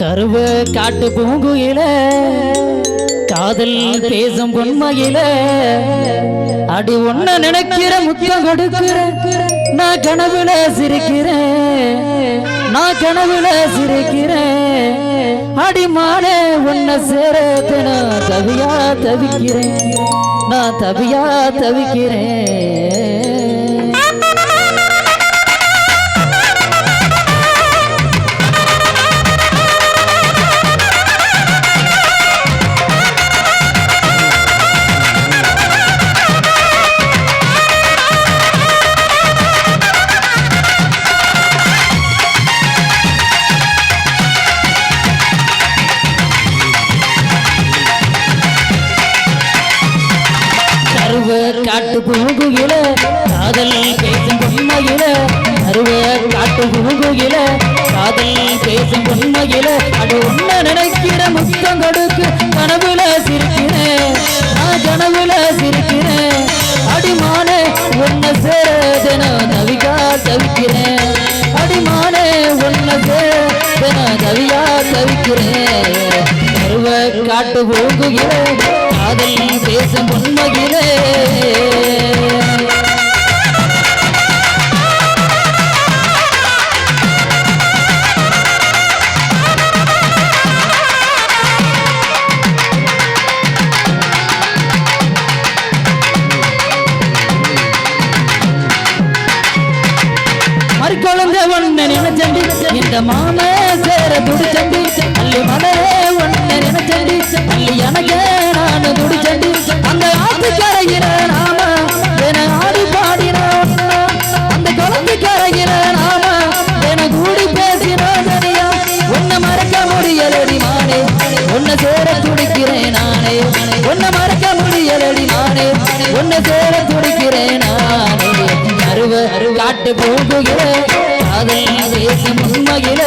கருவ காட்டு பூங்குயில காதல் பேசும் பொன்மையில. அடி ஒன்ன நினைக்கிற முத்தம் கொடுக்கிற நான் கனவுல சிரிக்கிறேன் நான் கனவுல சிரிக்கிறேன். அடி மாலை உன்னை சேரத்து நான் தவியா தவிக்கிறேன் நான் தவியா தவிக்கிறேன். காட்டு பூங்குகில காதல் பேசும் பொன்மையில கருவ காட்டு பூங்குகில காதல் பேசும் பொன்மையில அது உன்ன நினைக்கிற முத்தம் கொடுக்கு கனவுல சிரிக்கிறேன் நான் கனவுல சிரிக்கிறேன் அடிமானே உன்னை சேரதன தவிகா தவிக்கிறேன் அடிமானே உன்னை சேரதன தவியா தவிக்கிறேன் அருவ காட்டு போகுகிற காதல் பேசும் உண்மையிலே. மறுக்குழந்த ஒன்ன நினைச்சண்டி இந்த மாம சேர துடிச்சண்டி அள்ளி மலரே ஒன்ன நினைச்ச சேர துடிக்கிறேன் நானே. உன்னை மறக்க முடியலடி நானே. உன்னை சேர துடிக்கிறேன் நானே. அருவ காட்டு போகுகிற காதல் தேசம் உண்மையில.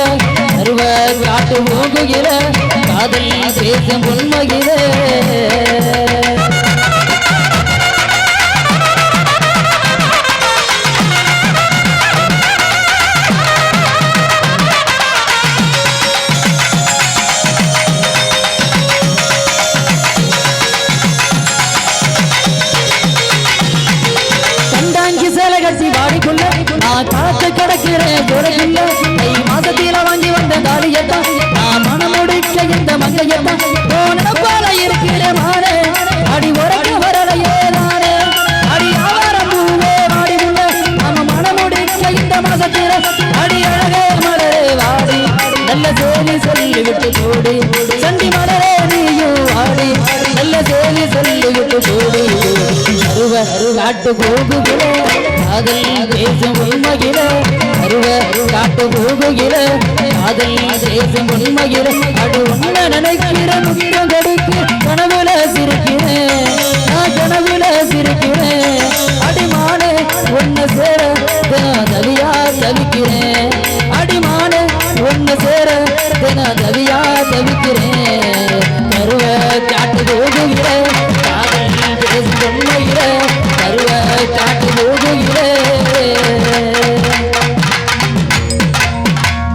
அருவ காட்டு போகுகிற காதல் தேசம் உண்மையில. கிடக்கிறேன் குறைக்குள்ள தை மாசத்தில வாங்கி வந்த தாலியத்தான் நான் மனம் முடிக்க இந்த மங்கையத்தான் போன இருக்கிற மாறே. அடி உறக்க வரலையே நானே அடி ஆவாரம் பூவே வாடி உள்ள நம்ம மனம் முடிக்க இந்த மாசத்தில அடி அழகே மலரே வாடி. நல்ல சேலி போடி. சண்டி மலரே நீயும் வாடி. நல்ல சேலி போடி. அருவ காட்டு காதல் தேசம் உண்மையில அருவ காட்டு போகுகிற காதல் தேசம் உண்மையில அது உண்மை நினைக்கிற முக்கியம் கடுக்கு கனவுல சிரிக்கிறேன். நான் கனவுல சிரிக்கிறேன். அடிமானே ஒன்னு சேர நான் தவியா தவிக்கிறேன். அடிமானே ஒன்னு சேர நான் தவியா தவிக்கிறேன். அருவ காட்டு போகுகிற காதல் தேசம் உண்மையில